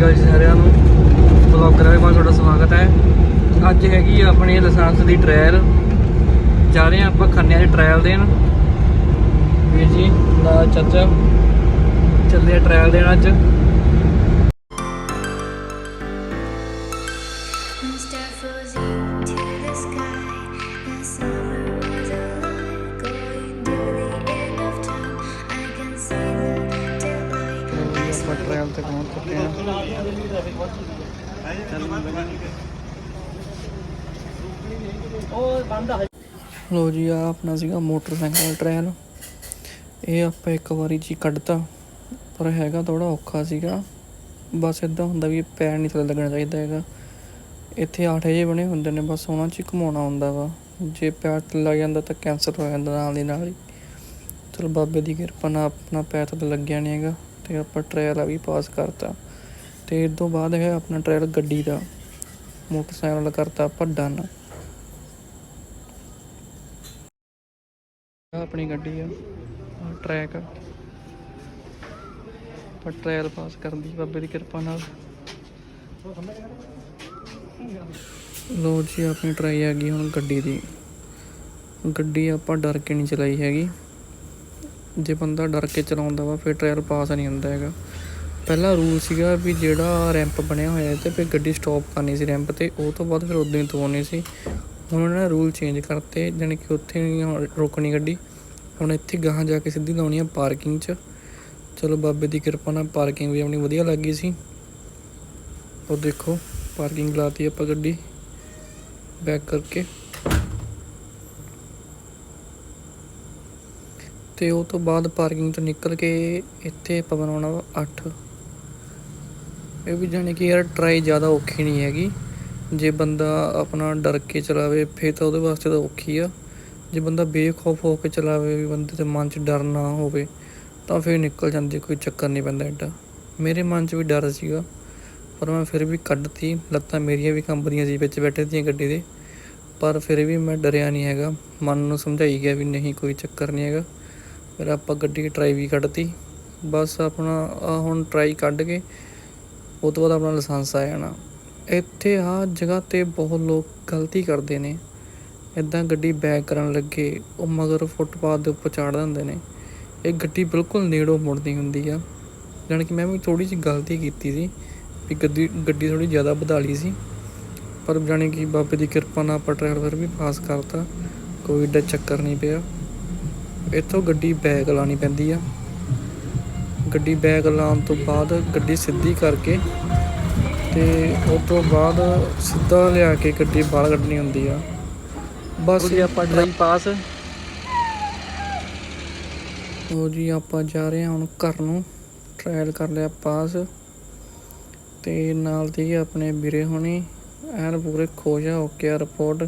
ਅਕਾਲ ਜੀ ਸਾਰਿਆਂ ਨੂੰ। ਬਲੌਗਰ ਦੇ ਵਿੱਚ ਤੁਹਾਡਾ ਸਵਾਗਤ ਹੈ। ਅੱਜ ਹੈਗੀ ਆਪਣੇ ਲਾਇਸੈਂਸ ਦੀ ਟ੍ਰਾਇਲ ਜਾ ਰਹੇ ਆ ਆਪਾਂ ਖੰਨਿਆਂ ਦੀ ਟ੍ਰਾਇਲ ਦੇਣ। ਵੀਰ ਜੀ ਨਾਲ ਚਾਚਾ। ਚੱਲੇ ਆ ਟ੍ਰਾਇਲ ਦੇਣ ਅੱਜ। Mr. Fuzzy I ਤੇ ਪਹੁੰਚ ਚੁੱਕੇ ਆ ਲੋ ਜੀ ਆ ਆਪਣਾ ਸੀਗਾ ਮੋਟਰਸਾਈਕਲ ਟ੍ਰਾਇਲ ਇਹ ਆਪਾਂ ਇੱਕ ਵਾਰੀ ਚ ਹੀ ਕੱਢਤਾ, ਪਰ ਹੈਗਾ ਥੋੜਾ ਔਖਾ ਸੀਗਾ। ਬਸ ਇਦਾਂ ਹੁੰਦਾ ਵੀ ਪੈਰ ਨਹੀਂ ਥੱਲੇ ਲੱਗਣਾ ਚਾਹੀਦਾ ਹੈਗਾ। ਇੱਥੇ ਆਠੇ ਜੇ ਬਣੇ ਹੁੰਦੇ ਨੇ, ਬਸ ਉਹਨਾਂ 'ਚ ਹੀ ਘੁਮਾਉਣਾ ਹੁੰਦਾ ਵਾ। ਜੇ ਪੈਰ ਥੱਲੇ ਲੱਗ ਜਾਂਦਾ ਤਾਂ ਕੈਂਸਰ ਹੋ ਜਾਂਦਾ ਨਾਲ ਦੀ ਨਾਲ ਹੀ। ਚਲ ਬਾਬੇ ਦੀ ਕਿਰਪਾ ਨਾਲ ਆਪਣਾ ਪੈਰ ਥੱਲੇ ਲੱਗਿਆ ਨਹੀਂ ਹੈਗਾ। ਤੇ ਆਪਾਂ ਟ੍ਰਾਇਲ ਆ ਵੀ ਪਾਸ ਕਰਤਾ। ਤੇ ਇਸ ਤੋਂ ਬਾਅਦ ਹੈ ਆਪਣਾ ਟ੍ਰਾਇਲ ਗੱਡੀ ਦਾ। ਮੋਟਰਸਾਈਕਲ ਕਰਤਾ ਆਪਾਂ ਡਨ ਆਪਣੀ ਗੱਡੀ ਆ ਟਰੈਕ ਆ। ਪਰ ਟ੍ਰਾਇਲ ਪਾਸ ਕਰਨ ਦੀ ਬਾਬੇ ਦੀ ਕਿਰਪਾ ਨਾਲ। ਲੋ ਜੀ, ਆਪਣੀ ਟਰਾਈ ਆ ਗਈ ਹੁਣ ਗੱਡੀ ਦੀ। ਗੱਡੀ ਆਪਾਂ ਡਰ ਕੇ ਨਹੀਂ ਚਲਾਈ ਹੈਗੀ। ਜੇ ਬੰਦਾ ਡਰ ਕੇ ਚਲਾਉਂਦਾ ਵਾ, ਫਿਰ ਟ੍ਰਾਇਲ ਪਾਸ ਨਹੀਂ ਹੁੰਦਾ ਹੈਗਾ। ਪਹਿਲਾ ਰੂਲ ਸੀਗਾ ਵੀ ਜਿਹੜਾ ਰੈਂਪ ਬਣਿਆ ਹੋਇਆ ਤੇ ਫਿਰ ਗੱਡੀ ਸਟਾਪ ਕਰਨੀ ਸੀ ਰੈਂਪ ਤੇ, ਉਹ ਤੋਂ ਬਾਅਦ ਫਿਰ ਉਦੋਂ ਹੀ ਤੋੜਨੀ ਸੀ। ਹੁਣ ਉਹਨਾਂ ਨੇ ਰੂਲ ਚੇਂਜ ਕਰਤੇ, ਜਾਣੀ ਕਿ ਉੱਥੇ ਨਹੀਂ ਰੋਕਣੀ ਗੱਡੀ। ਹੁਣ ਇੱਥੇ ਗਾਹਾਂ ਜਾ ਕੇ ਸਿੱਧੀ ਲਾਉਣੀ ਆ ਪਾਰਕਿੰਗ 'ਚ। ਚਲੋ ਬਾਬੇ ਦੀ ਕਿਰਪਾ ਨਾਲ ਪਾਰਕਿੰਗ ਵੀ ਆਪਣੀ ਵਧੀਆ ਲੱਗ ਗਈ ਸੀ। ਉਹ ਦੇਖੋ ਪਾਰਕਿੰਗ ਲਾਤੀ ਆਪਾਂ ਗੱਡੀ। ਬੈਕ ਕਰਕੇ। ਤੇ ਉਹ ਤੋਂ ਬਾਅਦ ਪਾਰਕਿੰਗ ਤੋਂ ਨਿਕਲ ਕੇ ਇੱਥੇ ਆਪਾਂ ਬਣਾਉਣਾ ਵਾ 8 ਇਹ ਵੀ ਜਾਣੀ ਕਿ ਯਾਰ ਟਰਾਈ ਜ਼ਿਆਦਾ ਔਖੀ ਨਹੀਂ ਹੈਗੀ। ਜੇ ਬੰਦਾ ਆਪਣਾ ਡਰ ਕੇ ਚਲਾਵੇ, ਫਿਰ ਤਾਂ ਉਹਦੇ ਵਾਸਤੇ ਤਾਂ ਔਖੀ ਆ। ਜੇ ਬੰਦਾ ਬੇਖੌਫ ਹੋ ਕੇ ਚਲਾਵੇ, ਵੀ ਬੰਦੇ ਦੇ ਮਨ 'ਚ ਡਰ ਨਾ ਹੋਵੇ, ਤਾਂ ਫਿਰ ਨਿਕਲ ਜਾਂਦੀ, ਕੋਈ ਚੱਕਰ ਨਹੀਂ ਪੈਂਦਾ ਐਡਾ ਮੇਰੇ ਮਨ 'ਚ ਵੀ ਡਰ ਸੀਗਾ, ਪਰ ਮੈਂ ਫਿਰ ਵੀ ਕੱਢਤੀ, ਲੱਤਾਂ ਮੇਰੀਆਂ ਵੀ ਕੰਬਦੀਆਂ ਸੀ, ਵਿੱਚ ਬੈਠੇ ਦੀਆਂ ਗੱਡੀ ਦੇ। ਪਰ ਫਿਰ ਵੀ ਮੈਂ ਡਰਿਆ ਨਹੀਂ ਹੈਗਾ। ਮਨ ਨੂੰ ਸਮਝਾਈ ਗਿਆ ਵੀ ਨਹੀਂ, ਕੋਈ ਚੱਕਰ ਨਹੀਂ ਹੈਗਾ। ਫਿਰ ਆਪਾਂ ਗੱਡੀ ਦੀ ਟਰਾਈ ਵੀ ਕੱਢਤੀ। ਬਸ ਆਪਣਾ ਆਹ ਹੁਣ ਟਰਾਈ ਕੱਢ ਕੇ, ਉਹ ਤੋਂ ਬਾਅਦ ਆਪਣਾ ਲਾਇਸੈਂਸ ਆ ਜਾਣਾ। ਇੱਥੇ ਆਹ ਜਗ੍ਹਾ ਤੇ ਬਹੁਤ ਲੋਕ ਗਲਤੀ ਕਰਦੇ ਨੇ। ਇਦਾਂ ਗੱਡੀ ਬੈਕ ਕਰਨ ਲੱਗੇ, ਉਹ ਮਗਰ ਫੁੱਟਪਾਥ ਦੇ ਉੱਪਰ ਚਾੜ ਦਿੰਦੇ ਨੇ। ਇਹ ਗੱਡੀ ਬਿਲਕੁਲ ਨੇੜੋਂ ਮੁੜਦੀ ਹੁੰਦੀ ਆ। ਜਾਣੀ ਕਿ ਮੈਂ ਵੀ ਥੋੜੀ ਜਿਹੀ ਗਲਤੀ ਕੀਤੀ ਸੀ, ਵੀ ਗੱਡੀ ਗੱਡੀ ਥੋੜੀ ਜ਼ਿਆਦਾ ਵਧਾ ਲਈ ਸੀ। ਪਰ ਜਾਣੀ ਕਿ ਬਾਬੇ ਦੀ ਕਿਰਪਾ ਨਾਲ ਆਪਾਂ ਡਰਾਈਵਰ ਵੀ ਪਾਸ ਕਰਤਾ। ਕੋਈ ਏਡਾ ਚੱਕਰ ਨਹੀਂ ਪਿਆ। ਇੱਥੋਂ ਗੱਡੀ ਬੈਕ ਲਾਣੀ ਪੈਂਦੀ ਆ। ਗੱਡੀ ਬੈਕ ਲਾਉਣ ਤੋਂ ਬਾਅਦ ਗੱਡੀ ਸਿੱਧੀ ਕਰਕੇ ਤੇ ਉਸ ਤੋਂ ਬਾਅਦ ਸਿੱਧਾ ਲਿਆ ਕੇ ਗੱਡੀ ਬਾਹਰ ਕੱਢਣੀ ਹੁੰਦੀ ਆ। ਬਸ ਜੀ ਆਪਾਂ ਡਰਾਈ ਪਾਸ। ਉਹ ਜੀ ਆਪਾਂ ਜਾ ਰਹੇ ਹਾਂ ਹੁਣ ਘਰ ਨੂੰ। ਟ੍ਰਾਇਲ ਕਰ ਲਿਆ ਪਾਸ। ਤੇ ਨਾਲ ਦੀ ਆਪਣੇ ਵੀਰੇ ਹੋਣੀ। ਐਨ ਪੂਰੇ ਆ ਓਕੇ ਆ ਰਿਪੋਰਟ